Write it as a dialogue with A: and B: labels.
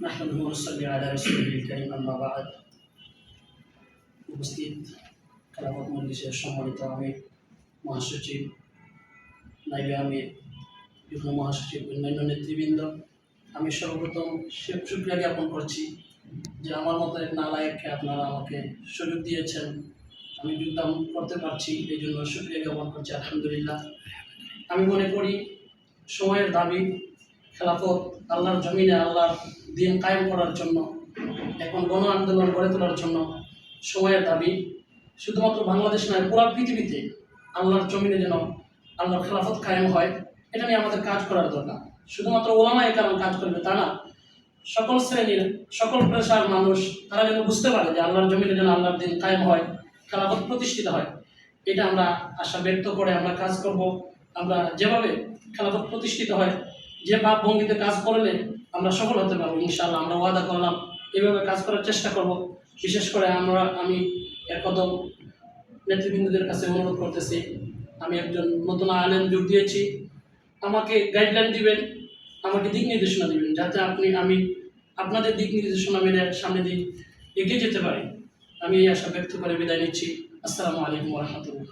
A: نحمده ونصلي على رسوله الكريم أما بعد উপস্থিত খেলাফত মজলিসের সম্মানিত আমি মহাসচিব নাইবে আমির যুগ্ম মহাসচিব অন্যান্য নেতৃবৃন্দ আমি সর্বপ্রথম সে- শুক্রিয়া জ্ঞাপন করছি যে আমার মতো এক নালায়ককে আপনারা আমাকে সুযোগ দিয়েছেন আমি যোগদান করতে পারছি এই জন্য শুক্রিয়া জ্ঞাপন করছি আলহামদুলিল্লাহ আমি মনে করি সময়ের দাবি খেলাফত, আল্লাহর জমিনে আল্লাহর দিন কায়েম করার জন্য, এখন গণ আন্দোলন গড়ে তোলার জন্য সময়ের দাবি। শুধুমাত্র বাংলাদেশ নয়, পুরো পৃথিবীতে আল্লাহর জমিনে যেন আল্লাহর খেলাফত কায়েম হয়, এটা নিয়ে আমাদের কাজ করার দরকার। শুধুমাত্র ওলামায় কারণ কাজ করবে তা না, সকল শ্রেণির, সকল পেশার মানুষ, তারা যেন বুঝতে পারে যে আল্লাহর জমিনে যেন আল্লাহর দিন কায়েম হয়, খেলাফত প্রতিষ্ঠিত হয়। এটা আমরা আশা ব্যক্ত করে আমরা কাজ করব। আমরা যেভাবে খেলাফত প্রতিষ্ঠিত হয় যে ভাব ভঙ্গিতে কাজ করলে আমরা সফল হতে পারব, ইনশাআল্লাহ আমরা ওয়াদা করলাম। এভাবে কাজ করার চেষ্টা করব। বিশেষ করে আমরা, আমি একদম কদম নেতৃবৃন্দদের কাছে অনুরোধ করতেছি, আমি একজন নতুন আলেম যোগ দিয়েছি। আমাকে গাইডলাইন দিবেন, আমাকে দিক নির্দেশনা দিবেন, যাতে আপনি, আমি আপনাদের দিক নির্দেশনা মেনে সামনে দিয়ে এগিয়ে যেতে পারি। আমি এই আশা ব্যক্ত করে বিদায় নিচ্ছি। আসসালামু আলাইকুম রহমতুল্লাহ।